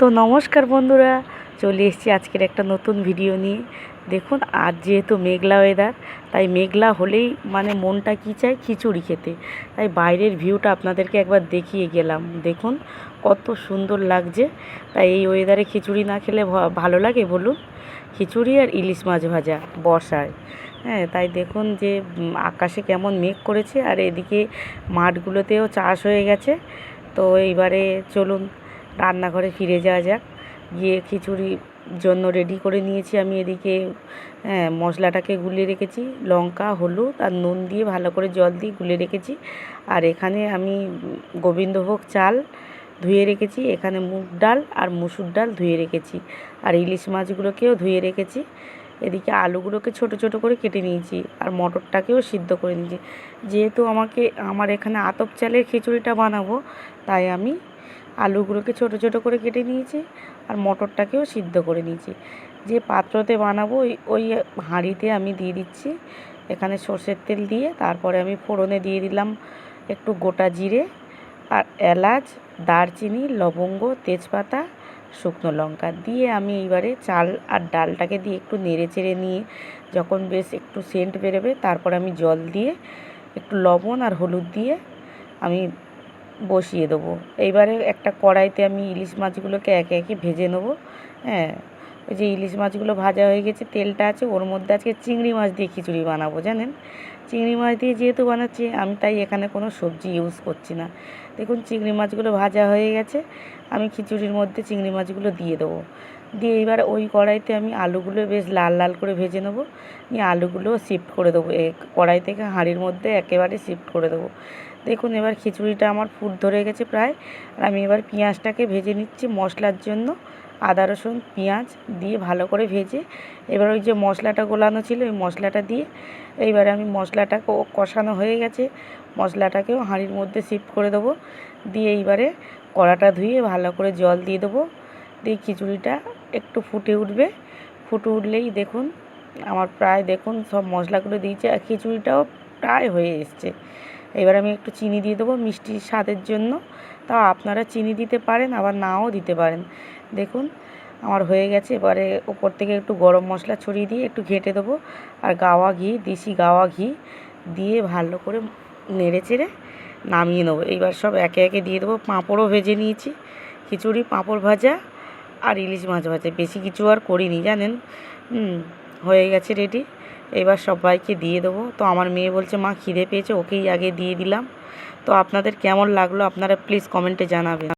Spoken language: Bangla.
তো নমস্কার বন্ধুরা, চলে এসেছি আজকের একটা নতুন ভিডিও নিয়ে। দেখুন, আজ যেহেতু মেঘলা ওয়েদার তাই মেঘলা হলেই মানে মনটা কী চায়? খিচুড়ি খেতে। তাই বাইরের ভিউটা আপনাদেরকে একবার দেখিয়ে গেলাম। দেখুন, কত সুন্দর লাগছে। তাই এই ওয়েদারে খিচুড়ি না খেলে ভালো লাগে বলুন? খিচুড়ি আর ইলিশ মাছ ভাজা, বর্ষায়। হ্যাঁ তাই দেখুন যে আকাশে কেমন মেঘ করেছে, আর এদিকে মাঠগুলোতেও চাষ হয়ে গেছে। তো এইবারে চলুন রান্নাঘরে ফিরে যাওয়া যাক। গিয়ে খিচুড়ির জন্য রেডি করে নিয়েছি আমি এদিকে। হ্যাঁ মশলাটাকে গুলে রেখেছি। লঙ্কা, হলুদ আর নুন দিয়ে ভালো করে জল দিয়ে গুলে রেখেছি। আর এখানে আমি গোবিন্দভোগ চাল ধুয়ে রেখেছি। এখানে মুগ ডাল আর মুসুর ডাল ধুয়ে রেখেছি। আর ইলিশ মাছগুলোকেও ধুয়ে রেখেছি। এদিকে আলুগুলোকে ছোট ছোট করে কেটে নিয়েছি আর মটরটাকেও সিদ্ধ করে নিয়েছি। যেহেতু আমাকে, আমার এখানে আতপ চালের খিচুড়িটা বানাবো, তাই আমি আলুগুলোকে ছোট ছোট করে কেটে নিয়েছি আর মটরটাকেও সিদ্ধ করে নিয়েছি। যে পাত্রতে বানাবো ওই ওই হাঁড়িতে আমি দিয়ে দিচ্ছি। এখানে সর্ষের তেল দিয়ে তারপরে আমি ফোড়নে দিয়ে দিলাম একটু গোটা জিরে আর এলাচ, দারচিনি, লবঙ্গ, তেজপাতা, শুকনো লঙ্কা দিয়ে আমি এইবারে চাল আর ডালটাকে দিয়ে একটু নেড়ে চেড়ে নিয়ে যখন বেশ একটু সেন্ট বেরোবে তারপর আমি জল দিয়ে একটু লবণ আর হলুদ দিয়ে আমি বসিয়ে দেবো। এইবারে একটা কড়াইতে আমি ইলিশ মাছগুলোকে একে একে ভেজে নেব। হ্যাঁ ওই যে ইলিশ মাছগুলো ভাজা হয়ে গেছে, তেলটা আছে, ওর মধ্যে আজকে চিংড়ি মাছ দিয়ে খিচুড়ি বানাবো, জানেন? চিংড়ি মাছ দিয়ে যেহেতু বানাচ্ছি, আমি তাই এখানে কোনো সবজি ইউজ করছি না। দেখুন, চিংড়ি মাছগুলো ভাজা হয়ে গেছে, আমি খিচুড়ির মধ্যে চিংড়ি মাছগুলো দিয়ে দেবো। দিয়ে এবার ওই কড়াইতে আমি আলুগুলো বেশ লাল লাল করে ভেজে নেব, নিয়ে আলুগুলো শিফট করে দেবো কড়াই থেকে হাঁড়ির মধ্যে একেবারে শিফট করে দেবো। দেখুন, এবার খিচুড়িটা আমার ফুট ধরে গেছে প্রায়, আর আমি এবার পেঁয়াজটাকে ভেজে নিচ্ছি মশলার জন্য। আদা, রসুন, পেঁয়াজ দিয়ে ভালো করে ভেজে এবার ওই যে মশলাটা গোলানো ছিল, ওই মশলাটা দিয়ে এইবারে আমি মশলাটাকে ও কষানো হয়ে গেছে। মশলাটাকেও হাঁড়ির মধ্যে শিফট করে দেবো। দিয়ে এইবারে কড়াটা ধুয়ে ভালো করে জল দিয়ে দেবো। দিয়ে খিচুড়িটা একটু ফুটে উঠবে। ফুটে উঠলেই দেখুন, আমার প্রায় দেখুন সব মশলাগুলো দিয়েছে আর খিচুড়িটাও প্রায় হয়ে এসছে। এবার আমি একটু চিনি দিয়ে দেবো মিষ্টির স্বাদের জন্য। তাও আপনারা চিনি দিতে পারেন, আবার নাও দিতে পারেন। দেখুন, আমার হয়ে গেছে। এবারে ওপর থেকে একটু গরম মশলা ছড়িয়ে দিয়ে একটু ঘেঁটে দেবো। আর গাওয়া ঘি, দেশি গাওয়া ঘি দিয়ে ভালো করে নেড়ে চেড়ে নামিয়ে নেব। এইবার সব একে একে দিয়ে দেবো। পাঁপড়ও ভেজে নিয়েছি। খিচুড়ি, পাঁপড় ভাজা আর ইলিশ মাছ ভাজা। বেশি কিছু আর করিনি, জানেন? হয়ে গেছে রেডি। এবার সবাইকে দিয়ে দেবো। তো আমার মেয়ে বলছে, মা, খিদে পেয়েছে, ওকেই আগে দিয়ে দিলাম। তো আপনাদের কেমন লাগল, আপনারা প্লিজ কমেন্টে জানাবেন।